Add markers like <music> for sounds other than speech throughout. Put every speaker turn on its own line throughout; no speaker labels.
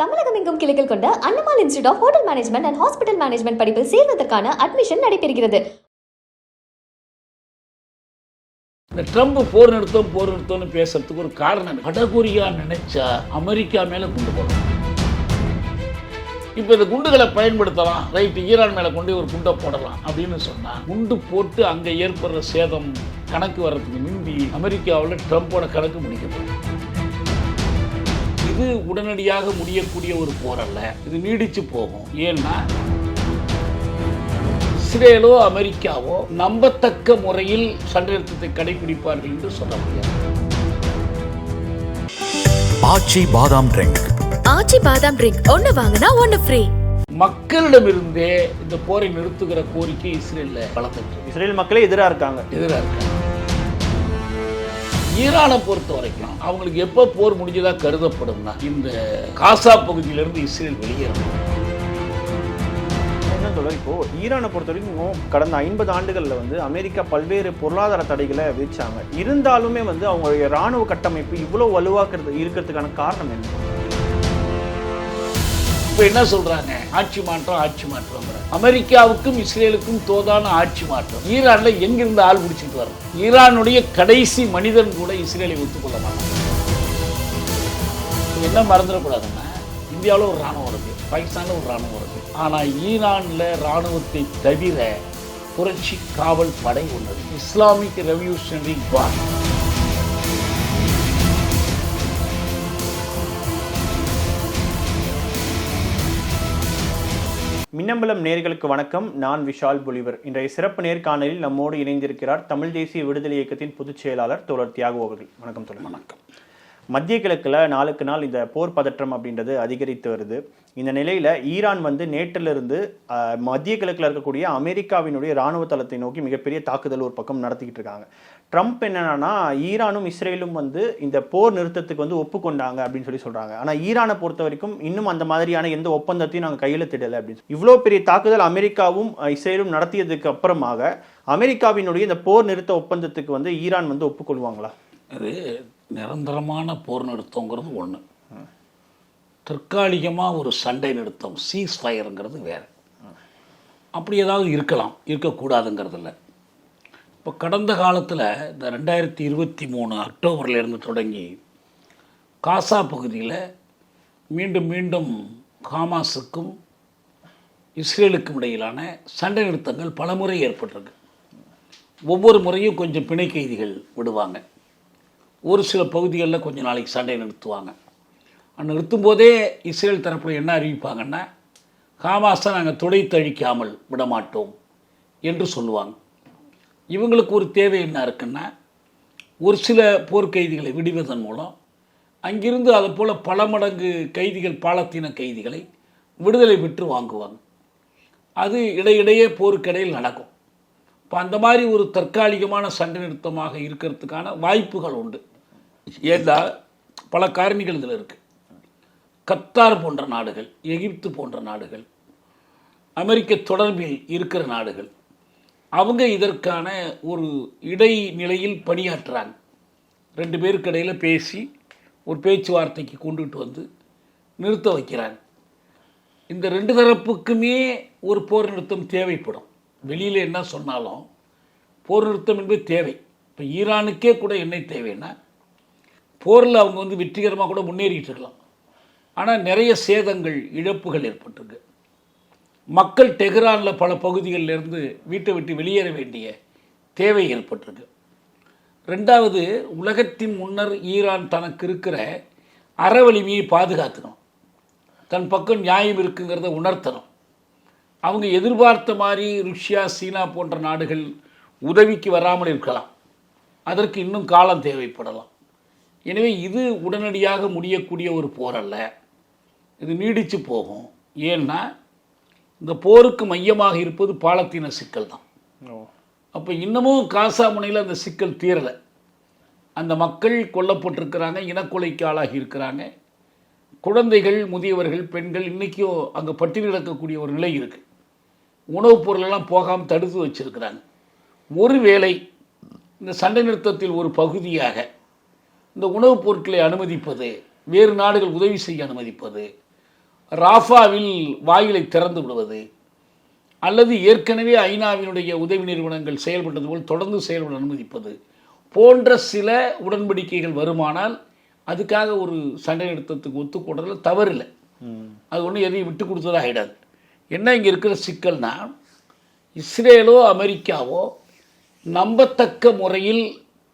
தமிழகம் எங்கும் கிளைகள் கொண்ட Annamalai institute of hotel management and hospital management படிப்பில் சேர்வதற்கான அட்மிஷன் நடைபெறுகிறது.
இந்த ட்ரம்ப் போர் நிறுத்தம் போர் நிறுத்தம்னு பேசுறதுக்கு ஒரு காரணம் வடகொரியா நினைச்சா அமெரிக்கா மேல குண்டு போடலாம் இப்போ இந்த குண்டுகளை பயன்படுத்தலாம். ரைட் ஈரான் மேல கொண்டு ஒரு குண்டை போடலாம் அப்படின்னு சொன்னா குண்டு போட்டு அங்கே ஏற்படுற சேதம் கணக்கு வர்றதுக்கு முந்தி அமெரிக்காவில் ட்ரம்ப்போட கணக்கு முடிக்கப்படும். இது உடனடியாக முடியக்கூடிய ஒரு போர் அல்ல. இது நீடிச்சு போகும். ஏன்னா இஸ்ரேலோ அமெரிக்காவோ நம்பத்தக்க முறையில் சண்டை நிறுத்தத்தை கடைபிடிப்பார்கள் என்று சொல்ல முடியாது.
ஆச்சி பாதாம் ட்ரிங்க்
ஆச்சி பாதாம் ட்ரிங்க் ஒன்னு வாங்கினா ஒன்னு ஃப்ரீ
மக்களிடமிருந்தே இந்த போரை நிறுத்துகிற கோரிக்கை இஸ்ரேல்ல வளர்ந்துட்டு.
இஸ்ரேல் மக்களே எதிராக இருக்காங்க.
எதிராக இருக்கு ஈரானை பொறுத்த வரைக்கும் அவங்களுக்கு எப்போ போர் முடிஞ்சதாக கருதப்படும்னா இந்த காசா பகுதியிலிருந்து இஸ்ரேல் வெளியேறணும்
என்ன சொல்ல இப்போ ஈரானை பொறுத்த வரைக்கும் கடந்த ஐம்பது ஆண்டுகளில் வந்து அமெரிக்கா பல்வேறு பொருளாதார தடைகளை விதிச்சாங்க. இருந்தாலுமே வந்து அவங்களுடைய ராணுவ கட்டமைப்பு இவ்வளோ வலுவாக்கிறது இருக்கிறதுக்கான காரணம் என்ன?
இப்போ என்ன சொல்றாங்க? ஆட்சி மாற்றம் ஆட்சி மாற்றம் அமெரிக்காவுக்கும் இஸ்ரேலுக்கும் தோதான ஆட்சி மாற்றம். ஈரானில் எங்கிருந்து ஆள் பிடிச்சிட்டு வரும் ஈரானுடைய கடைசி மனிதன் கூட இஸ்ரேலை ஒத்துக்கொள்ள மாட்டாங்க என்ன மறந்துடக்கூடாதுன்னா இந்தியாவில் ஒரு ராணுவம் இருக்கு. பாகிஸ்தானில் ஒரு ராணுவம் இருக்கு. ஆனால் ஈரானில் ராணுவத்தை தவிர புரட்சி காவல் படை ஒன்று இஸ்லாமிக் ரெவல்யூஷனரி கார்ட்
மின்னம்பலம் நேர்களுக்கு வணக்கம். நான் விஷால் பொலிவர். இன்றைய சிறப்பு நேர்காணலில் நம்மோடு இணைந்திருக்கிறார் தமிழ் தேசிய விடுதலை இயக்கத்தின் பொதுச் செயலாளர் தோழர் தியாகு அவர்கள். வணக்கம் தோழர்.
வணக்கம்.
மத்திய கிழக்குல நாளுக்கு நாள் இந்த போர் பதற்றம் அப்படின்றது அதிகரித்து வருது. இந்த நிலையில ஈரான் வந்து நேற்றிலிருந்து மத்திய கிழக்குல இருக்கக்கூடிய அமெரிக்காவினுடைய ராணுவ தளத்தை நோக்கி மிகப்பெரிய தாக்குதல் ஒரு பக்கம் நடத்திக்கிட்டு இருக்காங்க. ட்ரம்ப் என்னென்னா ஈரானும் இஸ்ரேலும் வந்து இந்த போர் நிறுத்தத்துக்கு வந்து ஒப்புக்கொண்டாங்க அப்படின்னு சொல்லி சொல்கிறாங்க ஆனால் ஈரானை பொறுத்த வரைக்கும் இன்னும் அந்த மாதிரியான எந்த ஒப்பந்தத்தையும் நாங்க கையெழுத்திடலை அப்படின்னு சொல்லி. இவ்வளோ பெரிய தாக்குதல் அமெரிக்காவும் இஸ்ரேலும் நடத்தியதுக்கு அப்புறமாக அமெரிக்காவினுடைய இந்த போர் நிறுத்த ஒப்பந்தத்துக்கு வந்து ஈரான் வந்து ஒப்புக்கொள்வாங்களா?
அது நிரந்தரமான போர் நிறுத்தங்கிறது ஒன்று தற்காலிகமாக ஒரு சண்டை நிறுத்தம் சீஸ் ஃபயருங்கிறது வேறு. அப்படி ஏதாவது இருக்கலாம் இருக்கக்கூடாதுங்கிறது இல்லை. இப்போ கடந்த காலத்தில் இந்த ரெண்டாயிரத்தி இருபத்தி மூணு அக்டோபர்லேருந்து தொடங்கி காசா பகுதியில் மீண்டும் மீண்டும் ஹாமாஸுக்கும் இஸ்ரேலுக்கும் இடையிலான சண்டை நிறுத்தங்கள் பலமுறை ஏற்பட்டிருக்கு. ஒவ்வொரு முறையும் கொஞ்சம் பிணை கைதிகள் விடுவாங்க. ஒரு சில பகுதிகளில் கொஞ்சம் நாளைக்கு சண்டை நிறுத்துவாங்க. அந்த நிறுத்தும் போதே இஸ்ரேல் தரப்பில் என்ன அறிவிப்பாங்கன்னா ஹாமாஸை நாங்கள் துடைத்தழிக்காமல் விடமாட்டோம் என்று சொல்லுவாங்க. இவங்களுக்கு ஒரு தேவை என்ன இருக்குன்னா ஒரு சில போர்க்கைதிகளை விடுவதன் மூலம் அங்கிருந்து அதை போல் பல மடங்கு கைதிகள் பாலத்தீன கைதிகளை விடுதலை பெற்று வாங்குவாங்க. அது இடையிடையே போருக்கிடையில் நடக்கும். இப்போ அந்த மாதிரி ஒரு தற்காலிகமான சண்டை நிறுத்தமாக இருக்கிறதுக்கான வாய்ப்புகள் உண்டு. ஏன்னா பல காரணிகள் இதில் இருக்குது கத்தார் போன்ற நாடுகள் எகிப்து போன்ற நாடுகள் அமெரிக்க தொடர்பில் இருக்கிற நாடுகள் அவங்க இதற்கான ஒரு இடைநிலையில் பணியாற்றுறாங்க ரெண்டு பேருக்கு இடையில் பேசி ஒரு பேச்சுவார்த்தைக்கு கொண்டுகிட்டு வந்து நிறுத்த வைக்கிறாங்க. இந்த ரெண்டு தரப்புக்குமே ஒரு போர் நிறுத்தம் தேவைப்படும். வெளியில் என்ன சொன்னாலும் போர் நிறுத்தம் என்பது தேவை. இப்போ ஈரானுக்கே கூட என்ன தேவைன்னா போரில் அவங்க வந்து வெற்றிகரமாக கூட முன்னேறிக்கிட்டு இருக்கலாம். ஆனால் நிறைய சேதங்கள் இழப்புகள் ஏற்பட்டிருக்கு. மக்கள் டெஹ்ரானில் பல பகுதிகளில் இருந்து வீட்டை விட்டு வெளியேற வேண்டிய தேவை ஏற்பட்டிருக்கு. ரெண்டாவது உலகத்தின் முன்னர் ஈரான் தனக்கு இருக்கிற அறவலிமையை பாதுகாத்துக்கணும் தன் பக்கம் நியாயம் இருக்குங்கிறத உணர்த்தணும். அவங்க எதிர்பார்த்த மாதிரி ருஷ்யா சீனா போன்ற நாடுகள் உதவிக்கு வராமல் இருக்கலாம். அதற்கு இன்னும் காலம் தேவைப்படலாம். எனவே இது உடனடியாக முடியக்கூடிய ஒரு போரல்ல இது நீடித்து போகும். ஏன்னா இந்த போருக்கு மையமாக இருப்பது பாலத்தீன சிக்கல் தான். அப்போ இன்னமும் காசா முனையில் அந்த சிக்கல் தீரலை. அந்த மக்கள் கொல்லப்பட்டிருக்கிறாங்க இனக்கொலைக்கு ஆளாகி இருக்கிறாங்க. குழந்தைகள் முதியவர்கள் பெண்கள் இன்றைக்கும் அங்கே பட்டினி கிடக்கக்கூடிய ஒரு நிலை இருக்குது உணவுப் பொருளெல்லாம் போகாமல் தடுத்து வச்சிருக்கிறாங்க. ஒருவேளை இந்த சண்டை நிறுத்தத்தில் ஒரு பகுதியாக இந்த உணவுப் பொருட்களை அனுமதிப்பது வேறு நாடுகள் உதவி செய்ய அனுமதிப்பது ராஃபாவில் வாயிலை திறந்து விடுவது அல்லது ஏற்கனவே ஐநாவினுடைய உதவி நிறுவனங்கள் செயல்பட்டது போல் தொடர்ந்து செயல்பட அனுமதிப்பது போன்ற சில உடன்படிக்கைகள் வருமானால் அதுக்காக ஒரு சண்டை நிறுத்தத்துக்கு ஒத்துக்கொண்டதில் தவறில்லை. அது ஒன்றும் எதையும் விட்டு கொடுத்ததாக ஆகிடாது என்ன இங்கே இருக்கிற சிக்கல்னா இஸ்ரேலோ அமெரிக்காவோ நம்பத்தக்க முறையில்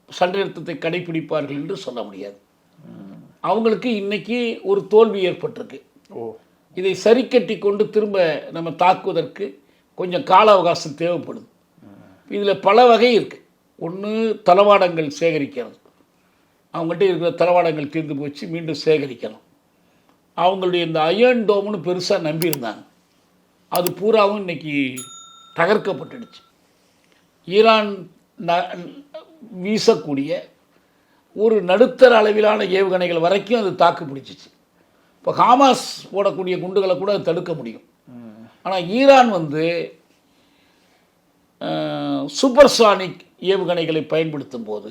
சண்டை நிறுத்தத்தை கடைபிடிப்பார்கள் என்று சொல்ல முடியாது. அவங்களுக்கு இன்னைக்கு ஒரு தோல்வி ஏற்பட்டிருக்கு.
ஓ.
இதை சரி கட்டி கொண்டு திரும்ப நம்ம தாக்குவதற்கு கொஞ்சம் கால அவகாசம் தேவைப்படுது. இதில் பல வகை இருக்குது ஒன்று தளவாடங்கள் சேகரிக்கிறது. அவங்கள்ட்ட இருக்கிற தளவாடங்கள் தீர்ந்து போச்சு மீண்டும் சேகரிக்கணும். அவங்களுடைய இந்த அயர்ன் டோம்னு பெருசாக நம்பியிருந்தாங்க. அது பூராவும் இன்னைக்கு தகர்க்கப்பட்டுடுச்சு. ஈரான் ந- வீசக்கூடிய ஒரு நடுத்தர அளவிலான ஏவுகணைகள் வரைக்கும் அது தாக்கு பிடிச்சிச்சு. இப்போ ஹாமாஸ் போடக்கூடிய குண்டுகளை கூட அது தடுக்க முடியும். ஆனால் ஈரான் வந்து சூப்பர்சானிக் ஏவுகணைகளை பயன்படுத்தும் போது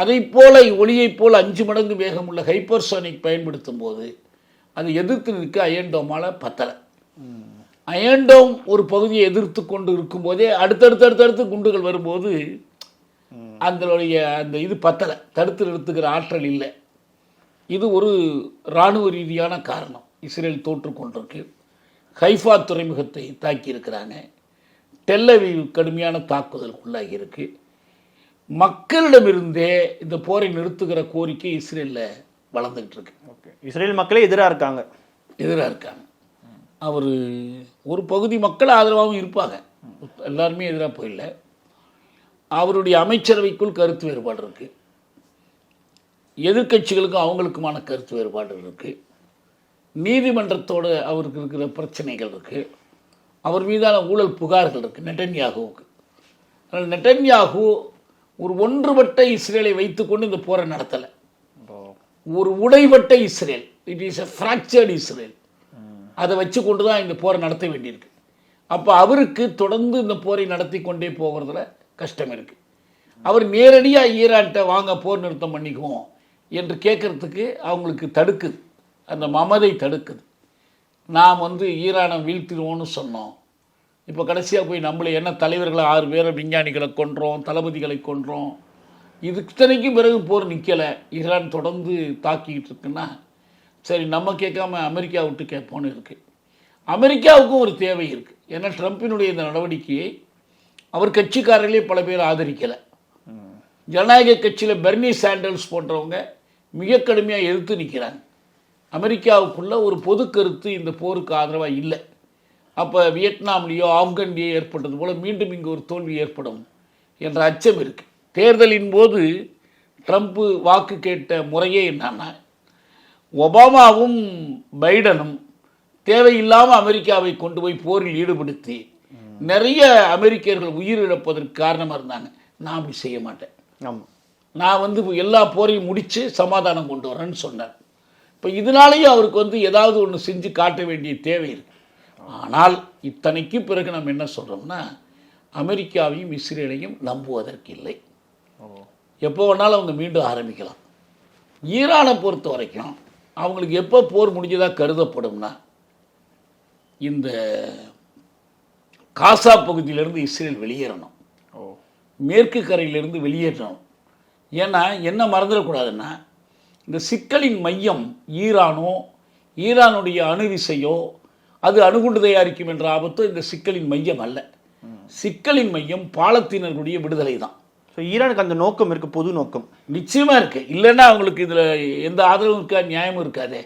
அதைப் போல ஒளியைப் போல் அஞ்சு மடங்கு வேகமுள்ள ஹைப்பர்சானிக் பயன்படுத்தும் போது அது எதிர்த்து நிற்க அயன்டோமால் பத்தலை. அயன்டோம் ஒரு பகுதியை எதிர்த்து கொண்டு இருக்கும்போதே அடுத்தடுத்து அடுத்தடுத்து குண்டுகள் வரும்போது அதனுடைய அந்த இது பத்தலை. தடுத்து நிறுத்துகிற ஆற்றல் இல்லை. இது ஒரு இராணுவ ரீதியான காரணம். இஸ்ரேல் தோற்று கொண்டிருக்கு. ஹைஃபா துறைமுகத்தை தாக்கியிருக்கிறாங்க டெல்லவீவ் கடுமையான தாக்குதலுக்கு உள்ளாகி இருக்கு. மக்களிடமிருந்தே இந்த போரை நிறுத்துகிற கோரிக்கை இஸ்ரேலில் வளர்ந்துக்கிட்டு இருக்கு.
ஓகே. இஸ்ரேல் மக்களே எதிராக இருக்காங்க.
எதிராக இருக்காங்க. அவர் ஒரு பகுதி மக்கள் ஆதரவாகவும் இருப்பாங்க. எல்லாருமே எதிராக போயிடல அவருடைய அமைச்சரவைக்குள் கருத்து வேறுபாடு இருக்கு. எதிர்க்கட்சிகளுக்கும் அவங்களுக்குமான கருத்து வேறுபாடு இருக்கு. நீதிமன்றத்தோடு அவருக்கு இருக்கிற பிரச்சனைகள் இருக்கு. அவர் மீதான ஊழல் புகார்கள் இருக்கு. நெட்டன்யாகுவுக்கு. அதனால் நெட்டன்யாகு ஒரு ஒன்றுபட்ட இஸ்ரேலை வைத்துக்கொண்டு இந்த போரை நடத்தலை. ஒரு உடைபட்ட Israel. It is a fractured Israel அதை வச்சு கொண்டு தான் இந்த போரை நடத்த வேண்டியிருக்கு. அப்போ அவருக்கு தொடர்ந்து இந்த போரை நடத்தி கொண்டே போகிறதுல கஷ்டம் இருக்குது அவர் நேரடியாக ஈரான்கிட்ட வாங்க போர் நிறுத்தம் பண்ணிக்குவோம். என்று கேட்கறதுக்கு அவங்களுக்கு தடுக்குது. அந்த மமதை தடுக்குது. நாம் வந்து ஈரானை வீழ்த்திடுவோம்னு சொன்னோம். இப்போ கடைசியாக போய் நம்மளை என்ன தலைவர்களை ஆறு பேரை விஞ்ஞானிகளை கொன்றோம் தளபதிகளை கொன்றோம். இது இத்தனைக்கும் பிறகு போர் நிற்கலை ஈரான் தொடர்ந்து தாக்கிக்கிட்டு இருக்குன்னா சரி நம்ம கேட்காம அமெரிக்கா விட்டு கேட்போன்னு இருக்குது அமெரிக்காவுக்கும் ஒரு தேவை இருக்குது ஏன்னா ட்ரம்ப்பினுடைய இந்த நடவடிக்கையை அவர் கட்சிக்காரர்களே பல பேர் ஆதரிக்கலை. ஜனநாயக கட்சியில் பெர்னி சாண்டல்ஸ் போன்றவங்க மிக கடுமையாக எதிர்த்து நிற்கிறாங்க அமெரிக்காவுக்குள்ள ஒரு பொது கருத்து இந்த போருக்கு ஆதரவாக இல்லை. அப்போ வியட்நாம்லேயோ ஆப்கன்லேயோ ஏற்பட்டது போல் மீண்டும் இங்கே ஒரு தோல்வி ஏற்படும் என்ற அச்சம் இருக்குது தேர்தலின் போது ட்ரம்ப்பு வாக்கு கேட்ட முறையே என்னன்னா ஒபாமாவும் பைடனும் தேவையில்லாமல் அமெரிக்காவை கொண்டு போய் போரில் ஈடுபடுத்தி நிறைய அமெரிக்கர்கள் உயிரிழப்பதற்கு காரணமாக இருந்தாங்க. நான் அப்படி செய்ய மாட்டேன்.
ஆமாம்
நான் வந்து எல்லா போரையும் முடித்து சமாதானம் கொண்டு வரேன்னு சொன்னார். இப்போ இதனாலேயும் அவருக்கு வந்து ஏதாவது ஒன்று செஞ்சு காட்ட வேண்டிய தேவை இருக்கு. ஆனால் இத்தனைக்கு பிறகு நம்ம என்ன சொல்கிறோம்னா அமெரிக்காவையும் இஸ்ரேலையும் நம்புவதற்கில்லை எப்போ வேணாலும் அவங்க மீண்டும் ஆரம்பிக்கலாம். ஈரானை பொறுத்த வரைக்கும் அவங்களுக்கு எப்போ போர் முடிஞ்சதாக கருதப்படும்னா இந்த காசா பகுதியிலிருந்து இஸ்ரேல் வெளியேறணும். மேற்கு கரையிலிருந்து வெளியேற்றணும் ஏன்னா என்ன மறந்துடக்கூடாதுன்னா இந்த சிக்கலின் மையம் ஈரானோ ஈரானுடைய அணுவிசையோ அது அணுகுண்டு தயாரிக்கும் என்ற ஆபத்தோ இந்த சிக்கலின் மையம் அல்ல. சிக்கலின் மையம் பாலத்தீனர்களுடைய விடுதலை தான்.
ஸோ ஈரானுக்கு அந்த நோக்கம் இருக்கு பொது நோக்கம்.
நிச்சயமாக இருக்குது இல்லைன்னா அவங்களுக்கு இதில் எந்த ஆதரவும் இருக்கா நியாயமும் இருக்காதே.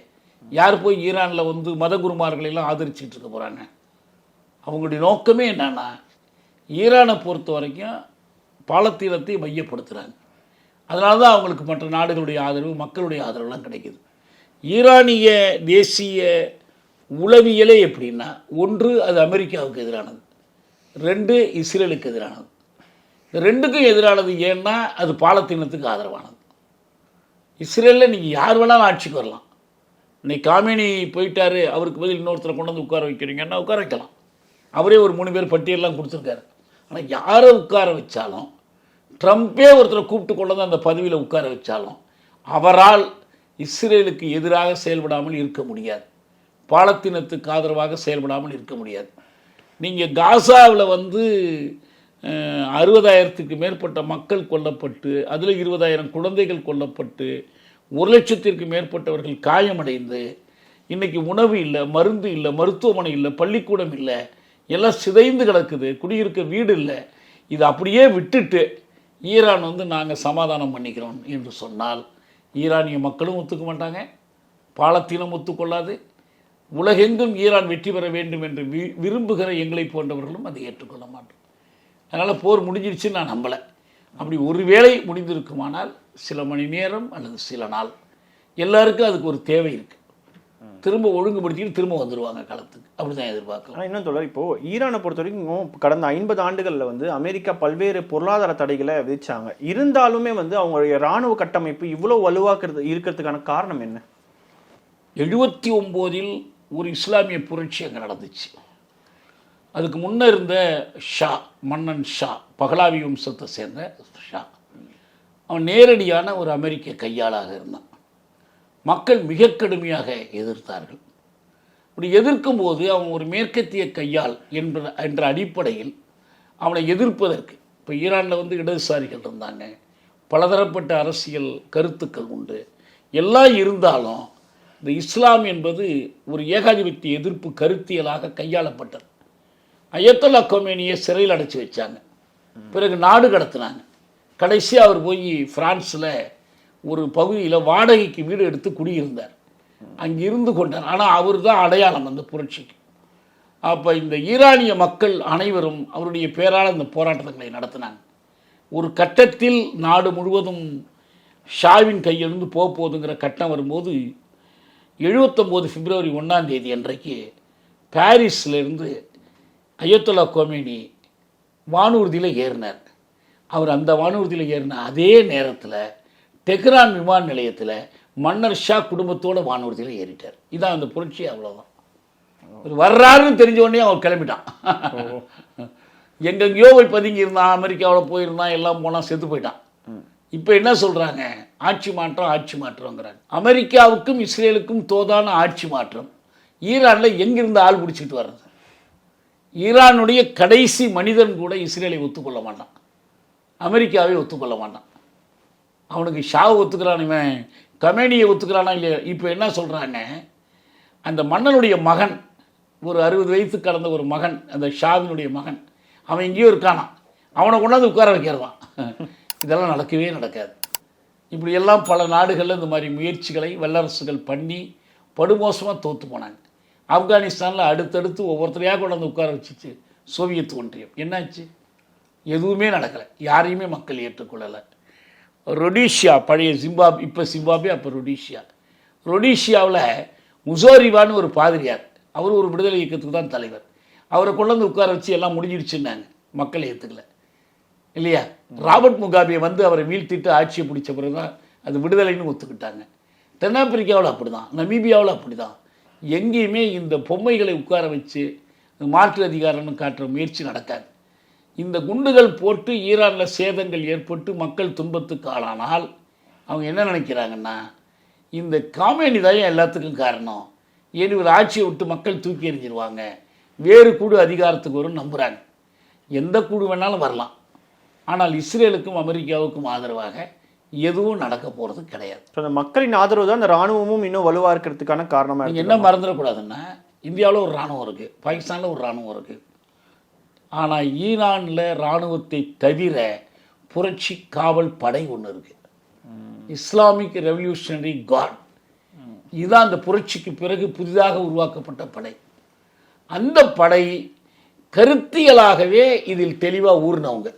யார் போய் ஈரானில் வந்து மத குருமார்களை எல்லாம் ஆதரிச்சிட்டு இருக்க போகிறாங்க அவங்களுடைய நோக்கமே என்னன்னா ஈரானை பொறுத்த வரைக்கும் பாலத்தீனத்தை மையப்படுத்துகிறாங்க அதனால தான் அவங்களுக்கு மற்ற நாடுகளுடைய ஆதரவு மக்களுடைய ஆதரவுலாம் கிடைக்குது. ஈரானிய தேசிய உளவியலே எப்படின்னா ஒன்று அது அமெரிக்காவுக்கு எதிரானது ரெண்டு இஸ்ரேலுக்கு எதிரானது. இந்த ரெண்டுக்கும் எதிரானது ஏன்னா அது பாலத்தீனத்துக்கு ஆதரவானது. இஸ்ரேலில் நீங்கள் யார் வேணாலும் ஆட்சிக்கு வரலாம். இன்னைக்கு காமினி போயிட்டாரு அவருக்கு பதில் இன்னொருத்தரை கொண்டு வந்து உட்கார வைக்கிறீங்கன்னா உட்கார வைக்கலாம். அவரே ஒரு மூணு பேர் பட்டியல்லாம் கொடுத்துருக்காரு. ஆனால் யாரை உட்கார வச்சாலும் ட்ரம்ப்பே ஒருத்தரை கூப்பிட்டு கொண்டு வந்து அந்த பதவியில் உட்கார வச்சாலும் அவரால் இஸ்ரேலுக்கு எதிராக செயல்படாமல் இருக்க முடியாது. பாலத்தினத்துக்கு ஆதரவாக செயல்படாமல் இருக்க முடியாது. நீங்கள் காசாவில் வந்து அறுபதாயிரத்துக்கு மேற்பட்ட மக்கள் கொல்லப்பட்டு அதில் இருபதாயிரம் குழந்தைகள் கொல்லப்பட்டு ஒரு லட்சத்திற்கு மேற்பட்டவர்கள் காயமடைந்து இன்றைக்கி உணவு இல்லை மருந்து இல்லை மருத்துவமனை இல்லை பள்ளிக்கூடம் இல்லை எல்லாம் சிதைந்து கிடக்குது குடியிருக்க வீடு இல்லை. இது அப்படியே விட்டுட்டு ஈரான் வந்து நாங்கள் சமாதானம் பண்ணிக்கிறோம் என்று சொன்னால் ஈரானிய மக்களும் ஒத்துக்க மாட்டாங்க பாலத்தீனம் ஒத்துக்கொள்ளாது. உலகெங்கும் ஈரான் வெற்றி பெற வேண்டும் என்று வி விரும்புகிற எங்களை போன்றவர்களும் அதை ஏற்றுக்கொள்ள மாட்டோம். அதனால் போர் முடிஞ்சிருச்சுன்னு நான் நம்பலை. அப்படி ஒருவேளை முடிந்திருக்குமானால் சில மணி நேரம் அல்லது சில நாள். எல்லாருக்கும் அதுக்கு ஒரு தேவை இருக்குது திரும்ப ஒழுங்குபடுத்திட்டு திரும்ப வந்துடுவாங்க காலத்துக்கு. அப்படி தான் எதிர்பார்க்கலாம்
ஆனால் இன்னும் தொடர் இப்போ ஈரானை பொறுத்த வரைக்கும் கடந்த ஐம்பது ஆண்டுகளில் வந்து அமெரிக்கா பல்வேறு பொருளாதார தடைகளை விதிச்சாங்க. இருந்தாலுமே வந்து அவங்களுடைய ராணுவ கட்டமைப்பு இவ்வளோ வலுவாக்குறது இருக்கிறதுக்கான காரணம் என்ன?
எழுபத்தி ஒம்போதில் ஒரு இஸ்லாமிய புரட்சி அங்கே நடந்துச்சு. அதுக்கு முன்ன இருந்த ஷா மன்னன் ஷா பகலாவி வம்சத்தை சேர்ந்த ஷா. அவன் நேரடியான ஒரு அமெரிக்க கையாளாக இருந்தான். மக்கள் மிக கடுமையாக எதிர்த்தார்கள். இப்படி எதிர்க்கும் போது அவன் ஒரு மேற்கத்திய கையால் என்ற என்ற அடிப்படையில் அவனை எதிர்ப்பதற்கு இப்போ ஈரானில் வந்து இடதுசாரிகள் இருந்தாங்க. பலதரப்பட்ட அரசியல் கருத்துக்கள் உண்டு. எல்லாம் இருந்தாலும் இந்த இஸ்லாம் என்பது ஒரு ஏகாதிபத்திய எதிர்ப்பு கருத்தியலாக கையாளப்பட்டது. அயத்தல்லா கொமேனியை சிறையில் அடைச்சி வச்சாங்க. பிறகு நாடு கடத்தினாங்க. கடைசியாக அவர் போய் பிரான்ஸில் ஒரு பகுதியில் வாடகைக்கு வீடு எடுத்து குடியிருந்தார். அங்கே இருந்து கொண்டார். ஆனால் அவர் தான் அடையாளம் அந்த புரட்சிக்கு. அப்போ இந்த ஈரானிய மக்கள் அனைவரும் அவருடைய பேரால் இந்த போராட்டங்களை நடத்தினாங்க. ஒரு கட்டத்தில் நாடு முழுவதும் ஷாவின் கையிலிருந்து போக போகுதுங்கிற கட்டம் வரும்போது எழுபத்தொம்போது பிப்ரவரி ஒன்றாம் தேதி அன்றைக்கு பாரிஸ்லேருந்து அயத்துல்லா கோமேனி வானூர்தியில் ஏறினார். அவர் அந்த வானூர்தியில் ஏறின அதே நேரத்தில் டெஹ்ரான் விமான நிலையத்தில் மன்னர் ஷா குடும்பத்தோட வானூர்தியில் ஏறிட்டார். இதான் அந்த புரட்சி அவ்வளோதான் வர்றாருன்னு தெரிஞ்ச உடனே அவர் கிளம்பிட்டான். எங்கெங்கேயோ போய் பதுங்கி இருந்தான் அமெரிக்காவில் போயிருந்தான் எல்லாம் போனால் செத்து போயிட்டான். இப்போ என்ன சொல்கிறாங்க ஆட்சி மாற்றம் ஆட்சி மாற்றங்கிறாங்க. அமெரிக்காவுக்கும் இஸ்ரேலுக்கும் தோதான ஆட்சி மாற்றம். ஈரானில் எங்கிருந்து ஆள் பிடிச்சிட்டு வர்றது? ஈரானுடைய கடைசி மனிதன் கூட இஸ்ரேலை ஒத்துக்கொள்ள மாட்டான். அமெரிக்காவை ஒத்துக்கொள்ள மாட்டான். அவனுக்கு ஷாவை ஒத்துக்கிறான் இவன் கமேனியை ஒத்துக்கிறானா இல்லையா? இப்போ என்ன சொல்கிறாங்க அந்த மன்னனுடைய மகன் ஒரு அறுபது வயசு கடந்த ஒரு மகன் அந்த ஷாவினுடைய மகன் அவன் எங்கேயோ இருக்கானான் அவனை கொண்டாந்து உட்கார வைக்கிறதான் <laughs> இதெல்லாம் நடக்கவே நடக்காது. இப்படி எல்லாம் பல நாடுகளில் இந்த மாதிரி முயற்சிகளை வல்லரசுகள் பண்ணி படுமோசமாக தோற்று போனாங்க. ஆப்கானிஸ்தானில் அடுத்தடுத்து ஒவ்வொருத்தரையாக கொண்டாந்து உட்கார வச்சிச்சு சோவியத் ஒன்றியம். என்னாச்சு? எதுவுமே நடக்கலை. யாரையுமே மக்கள் ஏற்றுக்கொள்ளலை. ரொடீஷியா பழைய ஜிம்பாப் இப்போ ஜிம்பாபே அப்போ ரொடீஷியா ரொடீஷியாவில் முசோரிவான்னு ஒரு பாதிரியார். அவர் ஒரு விடுதலை இயக்கத்துக்கு தான் தலைவர். அவரை கொண்டு வந்து உட்கார வச்சு எல்லாம் முடிஞ்சிடுச்சுன்னாங்க மக்கள் ஏற்றுக்கல இல்லையா? ராபர்ட் முகாபே வந்து அவரை வீழ்த்திட்டு ஆட்சியை பிடிச்ச பிறகு தான் அது விடுதலைன்னு ஒத்துக்கிட்டாங்க. தென்னாப்பிரிக்காவில் அப்படி தான் நமீபியாவில் அப்படி தான் எங்கேயுமே இந்த பொம்மைகளை உட்கார வச்சு மாற்று அதிகாரம்னு காட்டுற முயற்சி நடக்காது. இந்த குண்டுகள் போட்டு ஈரானில் சேதங்கள் ஏற்பட்டு மக்கள் துன்பத்துக்கு ஆளானால் அவங்க என்ன நினைக்கிறாங்கன்னா இந்த காமெடி தான் எல்லாத்துக்கும் காரணம்? ஏன் இவர் ஆட்சியை விட்டு மக்கள் தூக்கி எறிஞ்சிருவாங்க? வேறு குழு அதிகாரத்துக்கு வரும் நம்புகிறாங்க எந்த குழு வேணாலும் வரலாம். ஆனால் இஸ்ரேலுக்கும் அமெரிக்காவுக்கும் ஆதரவாக எதுவும் நடக்க போகிறது கிடையாது.
ஸோ அந்த மக்களின் ஆதரவு தான் அந்த ராணுவமும் இன்னும் வலுவா இருக்கிறதுக்கான காரணமா
நீங்கள்
இருக்கு
என்ன மறந்துடக்கூடாதுன்னா இந்தியாவில் ஒரு இராணுவம் இருக்குது பாகிஸ்தானில் ஒரு இராணுவம் இருக்குது ஆனால் ஈரானில் இராணுவத்தை தவிர புரட்சி காவல் படை ஒன்று இருக்குது இஸ்லாமிக் ரெவல்யூஷனரி கார்ட் இதுதான் அந்த புரட்சிக்கு பிறகு புதிதாக உருவாக்கப்பட்ட படை. அந்த படை கருத்தியலாகவே இதில் தெளிவாக ஊறினவங்க.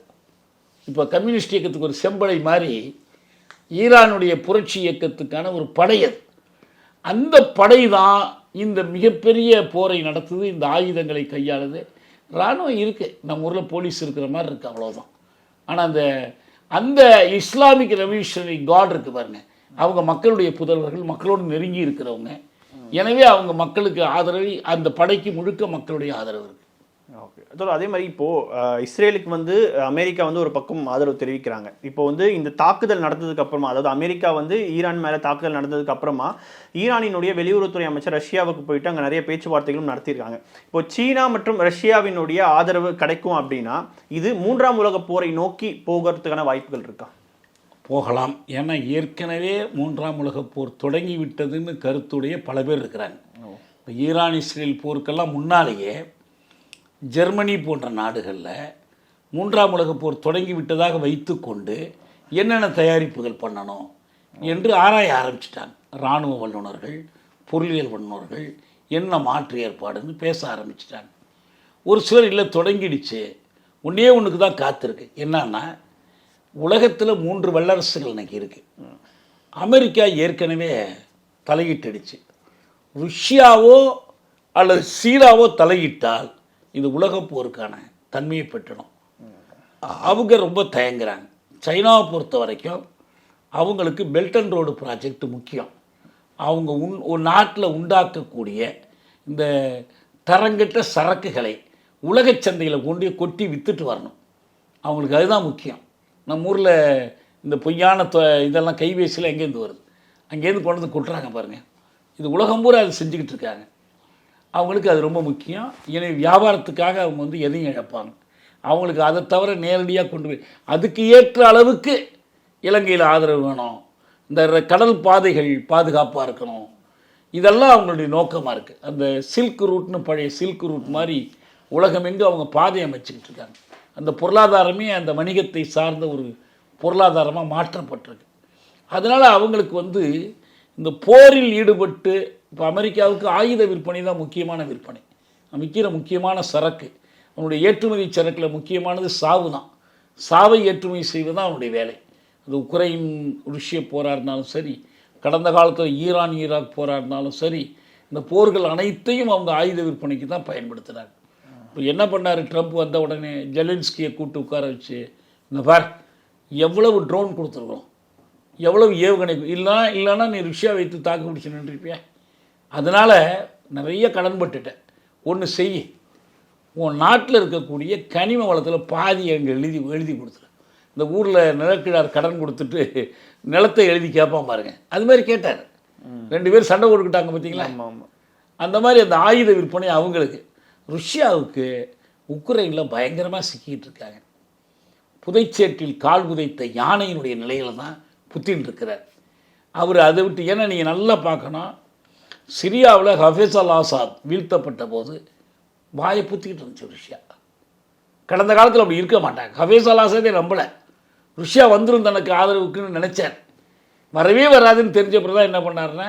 இப்போ கம்யூனிஸ்ட் இயக்கத்துக்கு ஒரு செம்படை மாதிரி ஈரானுடைய புரட்சி இயக்கத்துக்கான ஒரு படை அது. அந்த படை தான் இந்த மிகப்பெரிய போரை நடத்துது இந்த ஆயுதங்களை கையாளுது. இராணுவம் இருக்குது நம்ம ஊரில் போலீஸ் இருக்கிற மாதிரி இருக்குது அவ்வளோதான் ஆனால் அந்த அந்த இஸ்லாமிக் ரெவல்யூஷனரி காட் இருக்கு பாருங்க. அவங்க மக்களுடைய புதல்வர்கள் மக்களோடு நெருங்கி இருக்கிறவங்க. எனவே அவங்க மக்களுக்கு ஆதரவு அந்த படைக்கு முழுக்க மக்களுடைய ஆதரவு இருக்கு.
ஓகே அதோட அதே மாதிரி இப்போ அஹ், இஸ்ரேலுக்கு வந்து அமெரிக்கா வந்து ஒரு பக்கம் ஆதரவு தெரிவிக்கிறாங்க. இப்போ வந்து இந்த தாக்குதல் நடந்ததுக்கு அப்புறமா அதாவது அமெரிக்கா வந்து ஈரான் மேல தாக்குதல் நடந்ததுக்கு அப்புறமா ஈரானினுடைய வெளியுறவுத்துறை அமைச்சர் ரஷ்யாவுக்கு போயிட்டு அங்க நிறைய பேச்சுவார்த்தைகளும் நடத்தியிருக்காங்க. இப்போ சீனா மற்றும் ரஷ்யாவினுடைய ஆதரவு கிடைக்கும் அப்படின்னா இது மூன்றாம் உலக போரை நோக்கி போகிறதுக்கான வாய்ப்புகள் இருக்கா?
போகலாம். ஏன்னா ஏற்கனவே மூன்றாம் உலகப் போர் தொடங்கி விட்டதுன்னு கருத்துடைய பல பேர் இருக்கிறாங்க. இப்போ ஈரான் இஸ்ரேல் போருக்கெல்லாம் முன்னாலேயே ஜெர்மனி போன்ற நாடுகளில் மூன்றாம் உலகப் போர் தொடங்கி விட்டதாக வைத்துக்கொண்டு என்னென்ன தயாரிப்புகள் பண்ணணும் என்று ஆராய ஆரம்பிச்சிட்டாங்க. இராணுவ வல்லுநர்கள் பொருளியல் வல்லுநர்கள் என்ன மாற்று ஏற்பாடுன்னு பேச ஆரம்பிச்சிட்டாங்க. ஒரு சிலர் இல்லை தொடங்கிடுச்சு. ஒன்றே ஒன்றுக்கு தான் காத்திருக்கு. என்னன்னா உலகத்தில் மூன்று வல்லரசுகள் இன்றைக்கி இருக்குது அமெரிக்கா ஏற்கனவே தலையிட்டுடுச்சு. ருஷ்யாவோ அல்லது சீனாவோ தலையிட்டால் இந்த உலகப் போருக்கான தன்மையை பெற்றணும். அவங்க ரொம்ப தயங்குறாங்க. சைனாவை பொறுத்த வரைக்கும் அவங்களுக்கு பெல்ட் அண்ட் ரோடு ப்ராஜெக்ட் முக்கியம். அவங்க உன் ஒரு நாட்டில் உண்டாக்கக்கூடிய இந்த தரங்கிட்ட சரக்குகளை உலக சந்தையில் கொண்டு கொட்டி விற்றுட்டு வரணும். அவங்களுக்கு அதுதான் முக்கியம். நம்ம ஊரில் இந்த பொய்யான தொ இதெல்லாம் கைபேசியில் எங்கேருந்து வருது? அங்கேருந்து கொண்டு வந்து கொட்டுறாங்க பாருங்கள் இது உலகம் பூரா அது செஞ்சுக்கிட்டு இருக்காங்க. அவங்களுக்கு அது ரொம்ப முக்கியம். எனவே வியாபாரத்துக்காக அவங்க வந்து எதையும் இழப்பாங்க. அவங்களுக்கு அதை தவிர நேரடியாக கொண்டு போய் அதுக்கு ஏற்ற அளவுக்கு இலங்கையில் ஆதரவு வேணும். இந்த கடல் பாதைகள் பாதுகாப்பாக இருக்கணும். இதெல்லாம் அவங்களுடைய நோக்கமாக இருக்குது அந்த சில்க் ரூட்னு பழைய சில்க் ரூட் மாதிரி உலகமெங்கும் அவங்க பாதை அமைச்சுக்கிட்டு இருக்காங்க. அந்த பொருளாதாரமே அந்த வணிகத்தை சார்ந்த ஒரு பொருளாதாரமாக மாற்றப்பட்டிருக்கு. அதனால் அவங்களுக்கு வந்து இந்த போரில் ஈடுபட்டு இப்போ அமெரிக்காவுக்கு ஆயுத விற்பனை தான் முக்கியமான விற்பனை. விற்கிற முக்கியமான சரக்கு அவனுடைய ஏற்றுமதி சரக்கில் முக்கியமானது சாவு தான். சாவை ஏற்றுமதி செய்வது தான் அவனுடைய வேலை. அது உக்ரைன் ருஷ்ய போராக இருந்தாலும் சரி கடந்த காலத்தில் ஈரான் ஈராக் போராக இருந்தாலும் சரி இந்த போர்கள் அனைத்தையும் அவங்க ஆயுத விற்பனைக்கு தான் பயன்படுத்துகிறாங்க இப்போ என்ன பண்ணார் ட்ரம்ப் வந்த உடனே? ஜெலின்ஸ்கியை கூட்டு உட்கார வச்சு இந்த பார் எவ்வளவு ட்ரோன் கொடுத்துருக்கோம் எவ்வளவு ஏவுகணை இல்லைனா இல்லைன்னா நீ ருஷ்யா வைத்து தாக்கு பிடிச்சு நின்றுருப்பியா? அதனால் நிறைய கடன்பட்டுட்டேன். ஒன்று செய். உன் நாட்டில் இருக்கக்கூடிய கனிம வளத்தில் பாதி அங்கே எழுதி எழுதி கொடுத்துரு. இந்த ஊரில் நிலக்கிழார் கடன் கொடுத்துட்டு நிலத்தை எழுதி கேட்பான் பாருங்க. அது மாதிரி கேட்டார். ரெண்டு பேரும் சண்டை போட்டுக்கிட்டாங்க பார்த்தீங்களா அந்த மாதிரி அந்த ஆயுத விற்பனை அவங்களுக்கு. ருஷ்யாவுக்கு உக்ரைனில் பயங்கரமாக சிக்கிட்டு இருக்காங்க. புதைச்சேற்றில் கால் புதைத்த யானையினுடைய நிலையில தான் புத்தின் இருக்கிறார். அவர் அதை விட்டு ஏன்னா நீங்கள் நல்லா பார்க்கணும். சிரியாவில் ஹஃபேஸ் அல் ஆசாத் வீழ்த்தப்பட்ட போது வாயை புத்திக்கிட்டு இருந்துச்சு ருஷ்யா. கடந்த காலத்தில் அப்படி இருக்க மாட்டாங்க. ஹஃபேஸ் அல் ஆசாதே நம்பலை. ருஷ்யா வந்துடும் தனக்கு ஆதரவுக்குன்னு நினச்சார். வரவே வராதுன்னு தெரிஞ்ச பிறகு தான் என்ன பண்ணாருன்னா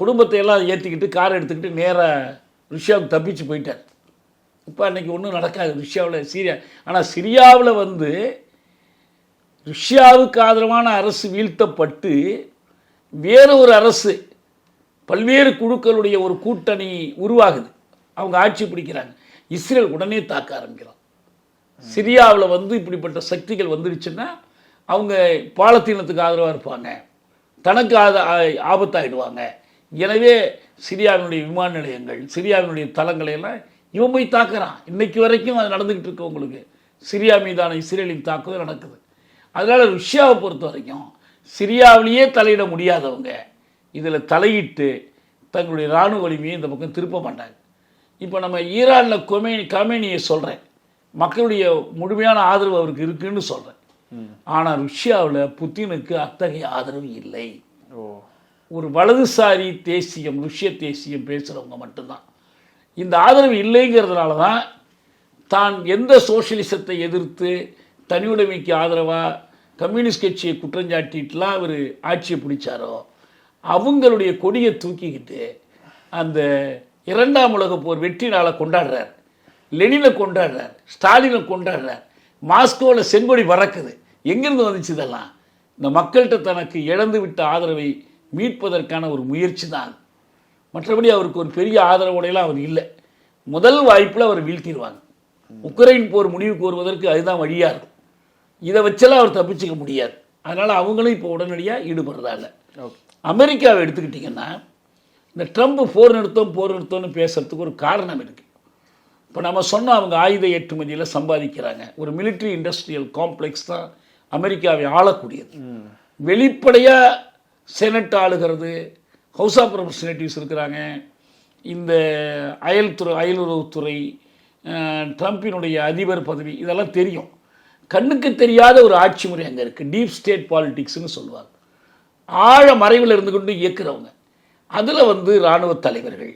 குடும்பத்தை எல்லாம் ஏற்றிக்கிட்டு கார் எடுத்துக்கிட்டு நேராக ருஷ்யாவுக்கு தப்பிச்சு போயிட்டார். இப்போ அன்றைக்கி ஒன்றும் நடக்காது ருஷ்யாவில் சீரியா. ஆனால் சிரியாவில் வந்து ருஷ்யாவுக்கு ஆதரவான அரசு வீழ்த்தப்பட்டு வேறு ஒரு அரசு பல்வேறு குழுக்களுடைய ஒரு கூட்டணி உருவாகுது. அவங்க ஆட்சி பிடிக்கிறாங்க. இஸ்ரேல் உடனே தாக்க ஆரம்பிக்கிறான். சிரியாவில் வந்து இப்படிப்பட்ட சக்திகள் வந்துடுச்சுன்னா அவங்க பாலத்தீனத்துக்கு ஆதரவாக இருப்பாங்க. தனக்கு ஆத ஆ- ஆபத்தாயிடுவாங்க. எனவே சிரியாவினுடைய விமான நிலையங்கள் சிரியாவினுடைய தளங்களை எல்லாம் இவன் போய் தாக்குறான். இன்னைக்கு வரைக்கும் அது நடந்துக்கிட்டு இருக்கு உங்களுக்கு. சிரியா மீதான இஸ்ரேலின் தாக்குதல் நடக்குது. அதனால் ருஷ்யாவை பொறுத்த வரைக்கும் சிரியாவிலேயே தலையிட முடியாதவங்க. இதில் தலையிட்டு தங்களுடைய இராணுவ வலிமையை இந்த பக்கம் திருப்ப மாட்டாங்க. இப்போ நம்ம ஈரானில் கொமேனி கமேனியை சொல்கிறேன் மக்களுடைய முழுமையான ஆதரவு அவருக்கு இருக்குன்னு சொல்கிறேன் ஆனால் ருஷ்யாவில் புத்தினுக்கு அத்தகைய ஆதரவு இல்லை. ஒரு வலதுசாரி தேசியம் ருஷ்ய தேசியம் பேசுகிறவங்க மட்டும்தான். இந்த ஆதரவு இல்லைங்கிறதுனால தான் தான் எந்த சோஷியலிசத்தை எதிர்த்து தனியுடைமைக்கு ஆதரவாக கம்யூனிஸ்ட் கட்சியை குற்றஞ்சாட்டிட்டுலாம் அவர் ஆட்சியை பிடிச்சாரோ அவங்களுடைய கொடியை தூக்கிக்கிட்டு அந்த இரண்டாம் உலக போர் வெற்றி நாளை கொண்டாடுறார். லெனினை கொண்டாடுறார். ஸ்டாலினை கொண்டாடுறார். மாஸ்கோவில் செங்கொடி பறக்குது எங்கேருந்து வந்துச்சு இதெல்லாம்? இந்த மக்கள்கிட்ட தனக்கு இழந்து விட்ட ஆதரவை மீட்பதற்கான ஒரு முயற்சி தான். மற்றபடி அவருக்கு ஒரு பெரிய ஆதரவுடையெல்லாம் அவர் இல்லை. முதல் வாய்ப்பில் அவர் வீழ்த்திடுவாங்க. உக்ரைன் போர் முடிவுக்கு வருவதற்கு அதுதான் வழியாக இருக்கும். இதை வச்செல்லாம் அவர் தப்பிச்சுக்க முடியாது. அதனால் அவங்களும் இப்போ உடனடியாக ஈடுபடுறதால
ஓகே.
அமெரிக்காவை எடுத்துக்கிட்டிங்கன்னா இந்த ட்ரம்ப் போர் நிறுத்தம் போர் நிறுத்தம்னு பேசுறதுக்கு ஒரு காரணம் இருக்குது இப்போ நம்ம சொன்ன அவங்க ஆயுத ஏற்றுமதியில் சம்பாதிக்கிறாங்க. ஒரு மிலிட்ரி இண்டஸ்ட்ரியல் காம்ப்ளெக்ஸ் தான் அமெரிக்காவை ஆளக்கூடியது. வெளிப்படையாக செனட் ஆளுகிறது ஹவுஸ் ஆஃப் ரெப்ரஸன்டேட்டிவ்ஸ் இருக்கிறாங்க. இந்த அயல்துறை அயலுறவுத்துறை ட்ரம்ப்பினுடைய ட்ரம்பினுடைய அதிபர் பதவி இதெல்லாம் தெரியும். கண்ணுக்கு தெரியாத ஒரு ஆட்சி முறை அங்கே இருக்குது டீப் ஸ்டேட் பாலிட்டிக்ஸ்னு சொல்லுவாங்க. ஆழ மறைவில் இருந்து கொண்டு இயக்குறவங்க. அதில் வந்து இராணுவ தலைவர்கள்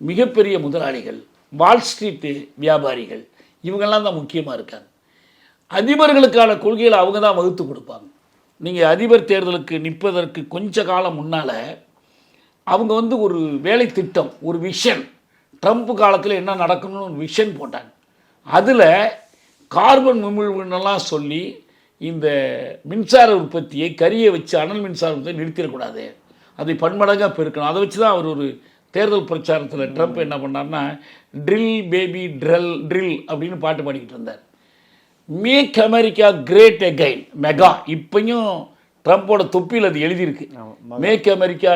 மிகப்பெரிய முதலாளிகள் வால் ஸ்ட்ரீட்டு வியாபாரிகள் இவங்கெல்லாம் தான் முக்கியமாக இருக்காங்க. அதிபர்களுக்கான கொள்கைகளை அவங்க தான் வகுத்து கொடுப்பாங்க. நீங்கள் அதிபர் தேர்தலுக்கு நிற்பதற்கு கொஞ்ச காலம் முன்னால் அவங்க வந்து ஒரு வேலை திட்டம் ஒரு விஷன் ட்ரம்ப் காலத்தில் என்ன நடக்கணும்னு ஒரு விஷன் போட்டாங்க. அதில் கார்பன் உமிழ்வுன்னெல்லாம் சொல்லி இந்த மின்சார உற்பத்தியை கரியை வச்சு அனல் மின்சார உற்பத்தியை நிறுத்திடக்கூடாது. அதை பன்மடங்காக பெருக்கணும். அதை வச்சு தான் அவர் ஒரு தேர்தல் பிரச்சாரத்தில் ட்ரம்ப் என்ன பண்ணார்னா ட்ரில் பேபி ட்ரில் ட்ரில் அப்படின்னு பாட்டு பாடிக்கிட்டு இருந்தார். Make America great again MAGA இப்பயும் ட்ரம்ப்போட தொப்பியில் அது எழுதியிருக்கு. Make. America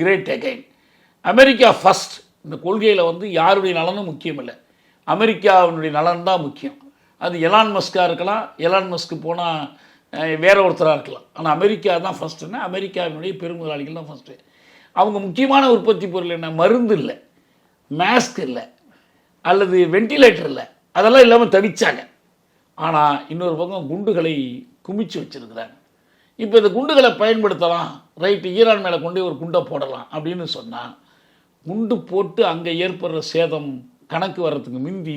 great again America first இந்த கொள்கையில் வந்து யாருடைய நலனும் முக்கியம் இல்லை. அமெரிக்காவினுடைய நலன் தான் முக்கியம். அது எலான் மஸ்காக இருக்கலாம் எலான் மஸ்க்கு போனால் வேற ஒருத்தராக இருக்கலாம். ஆனால் அமெரிக்கா தான் ஃபஸ்ட்டுன்னா அமெரிக்காவினுடைய பெருமுதலாளிகள் தான் ஃபஸ்ட்டு அவங்க முக்கியமான உற்பத்தி பொருள் என்ன? மருந்து இல்லை மாஸ்க் இல்லை அல்லது வென்டிலேட்டர் இல்லை. அதெல்லாம் இல்லாமல் தவிச்சாங்க. ஆனால் இன்னொரு பக்கம் குண்டுகளை குமிச்சு வச்சிருக்கிறாங்க. இப்போ இந்த குண்டுகளை பயன்படுத்தலாம். ரைட்டு ஈரான் மேலே கொண்டு ஒரு குண்டை போடலாம் அப்படின்னு சொன்னால் குண்டு போட்டு அங்கே ஏற்படுற சேதம் கணக்கு வர்றதுக்கு முந்தி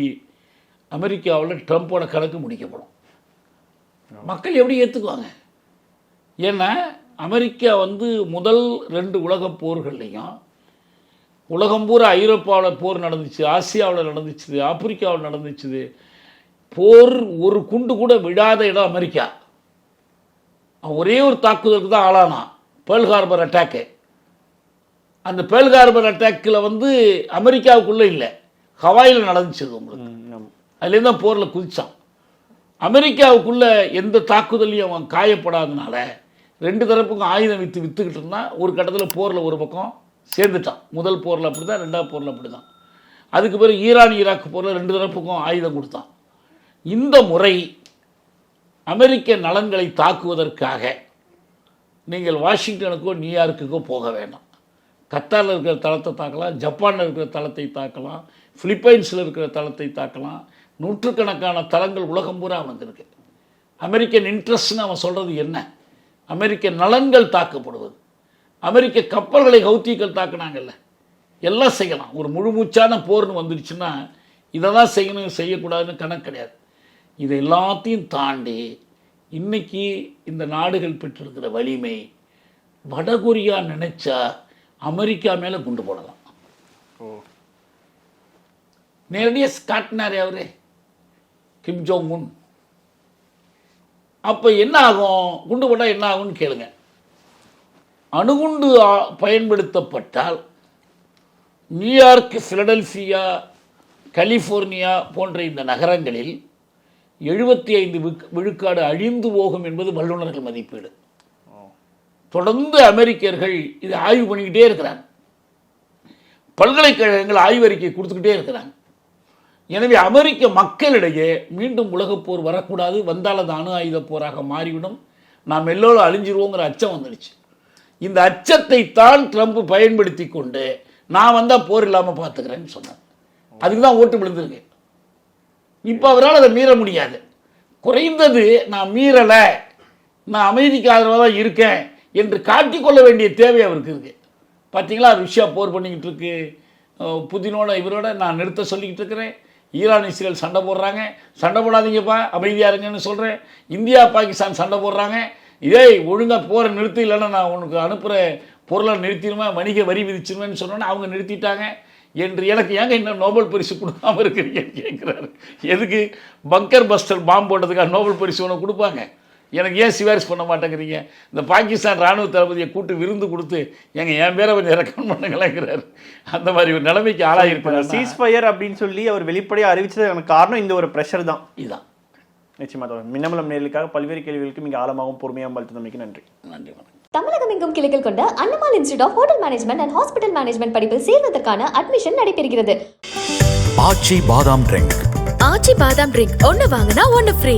அமெரிக்காவில் ட்ரம்ப்போட கணக்கு முடிக்கப்படும். மக்கள் எப்படி ஏற்றுக்குவாங்க ஏன்னா அமெரிக்கா வந்து முதல் ரெண்டு உலக போர்கள்லையும் உலகம் பூரா ஐரோப்பாவில் போர் நடந்துச்சு ஆசியாவில் நடந்துச்சு ஆப்பிரிக்காவில் நடந்துச்சு. போர் ஒரு குண்டு கூட விடாத இடம் அமெரிக்கா. ஒரே ஒரு தாக்குதலுக்கு தான் ஆளானான் பேர்ல் ஹார்பர் அட்டாக்கு அந்த பேர்ல் ஹார்பர் அட்டாக்கில் வந்து அமெரிக்காவுக்குள்ளே இல்லை. ஹவாயில் நடந்துச்சு உங்களுக்கு. அதுலேருந்து தான் போரில் குதித்தான் அமெரிக்காவுக்குள்ள எந்த தாக்குதலையும் அவன் காயப்படாதனால ரெண்டு தரப்புக்கும் ஆயுதம் விற்று விற்றுக்கிட்டு இருந்தான். ஒரு கட்டத்தில் போரில் ஒரு பக்கம் சேர்ந்துட்டான். முதல் போரில் அப்படி தான் ரெண்டாவது போரில் அப்படி தான் அதுக்கு பிறகு ஈரான் ஈராக் போரில் ரெண்டு தரப்புக்கும் ஆயுதம் கொடுத்தான். இந்த முறை அமெரிக்க நலன்களை தாக்குவதற்காக நீங்கள் வாஷிங்டனுக்கோ நியூயார்க்குக்கோ போக வேண்டாம். கத்தாரில் இருக்கிற தளத்தை தாக்கலாம் ஜப்பானில் இருக்கிற தளத்தை தாக்கலாம் ஃபிலிப்பைன்ஸில் இருக்கிற தளத்தை தாக்கலாம் நூற்றுக்கணக்கான தளங்கள் உலகம் பூரா அவனுக்கு அமெரிக்கன் இன்ட்ரெஸ்ட்னு அவன் சொல்கிறது என்ன? அமெரிக்க நலன்கள் தாக்கப்படுவது. அமெரிக்க கப்பல்களை ஹவுத்திகள் தாக்குனாங்கல்ல. எல்லாம் செய்யலாம். ஒரு முழுமூச்சான போர்னு வந்துடுச்சுன்னா இதை தான் செய்யணும் செய்யக்கூடாதுன்னு கணக்கு கிடையாது. இதை எல்லாத்தையும் தாண்டி இன்னைக்கு இந்த நாடுகள் பெற்றிருக்கிற வலிமை வடகொரியா நினைச்சா அமெரிக்கா மேலே குண்டு போடலாம். நேரடியாக காட்டினாரே அவரு. கிம் ஜோங் உன் அப்போ என்ன ஆகும் குண்டு போட்டால் என்ன ஆகும்னு கேளுங்க. அணுகுண்டு பயன்படுத்தப்பட்டால் நியூயார்க் பிலடெல்பியா கலிஃபோர்னியா போன்ற இந்த நகரங்களில் எழுபத்தி ஐந்து விழுக்காடு அழிந்து போகும் என்பது வல்லுநர்கள் மதிப்பீடு. தொடர்ந்து அமெரிக்கர்கள் இதை ஆய்வு பண்ணிக்கிட்டே இருக்கிறாங்க. பல்கலைக்கழகங்கள் ஆய்வறிக்கை கொடுத்துக்கிட்டே இருக்கிறாங்க. எனவே அமெரிக்க மக்களிடையே மீண்டும் உலகப்போர் வரக்கூடாது வந்தால் அது அணு ஆயுத போராக மாறிவிடும். நாம் எல்லோரும் அழிஞ்சிருவோங்கிற அச்சம் வந்துடுச்சு. இந்த அச்சத்தை தான் ட்ரம்ப் பயன்படுத்தி கொண்டு நான் வந்தால் போர் இல்லாமல் பார்த்துக்கிறேன்னு சொன்னார். அதுக்கு தான் ஓட்டு விழுந்திருக்கு. இப்போ அவரால் அதை மீற முடியாது. குறைந்தது நான் மீறலை நான் அமைதிக்கு ஆதரவாக தான் இருக்கேன் என்று காட்டிக்கொள்ள வேண்டிய தேவை அவருக்கு இருக்கு. பார்த்தீங்களா ருஷ்யா போர் பண்ணிக்கிட்டு இருக்கு. புதினோட இவரோட நான் நிறுத்த சொல்லிக்கிட்டு இருக்கிறேன். ஈரான் இஸ்ரேல் சண்டை போடுறாங்க. சண்டை போடாதீங்கப்பா அமைதியாக இருங்கன்னு சொல்கிறேன் இந்தியா பாகிஸ்தான் சண்டை போடுறாங்க. இதே ஒழுங்காக போரை நிறுத்து இல்லைன்னா நான் உனக்கு அனுப்புகிற பொருளை நிறுத்திடுவேன் வணிக வரி விதிச்சிருவேன்னு சொன்னோன்னே அவங்க நிறுத்திட்டாங்க. என்று எனக்கு ஏங்க இன்னும் நோபல் பரிசு கொடுக்காம இருக்கிறீங்கன்னு கேட்குறாரு எதுக்கு? பங்கர் பஸ்டர் பாம்பு போட்டதுக்காக நோபல் பரிசு ஒன்று கொடுப்பாங்க. எனக்கு ஏன் சிபாரிசு பண்ண மாட்டேங்கிறீங்க? இந்த பாகிஸ்தான் ராணுவ தளபதியை கூட்டு விருந்து கொடுத்து எங்க என் பேரை கொஞ்சம் ரெக்கமெண்ட் பண்ணுங்களேங்கிறாரு அந்த மாதிரி ஒரு நிலைமைக்கு ஆளாயிருப்பாங்க
சீஸ் ஃபயர் அப்படின்னு சொல்லி அவர் வெளிப்படையா அறிவிச்சதுக்கான காரணம் இந்த ஒரு ப்ரெஷர் தான்.
இதுதான்.
நிச்சயமா தோழர். மின்னமலம் நேர்களுக்காக பல்வேறு கேள்விகளுக்கு மிக ஆழமாகவும் பொறுமையாகவும் பதில் தந்தமைக்கு நன்றி.
நன்றி வணக்கம்.
தமிழகம் எங்கும் கிளைகள் கொண்ட Annamalai institute of hotel management and hospital management படிப்பில் சேர்வதற்கான அட்மிஷன் நடைபெறுகிறது.
ஆச்சி பாதாம் ட்ரிங்க்
ஆச்சி பாதாம் ட்ரிங்க் ஒன்னு வாங்கினா ஒன்னு ஃப்ரீ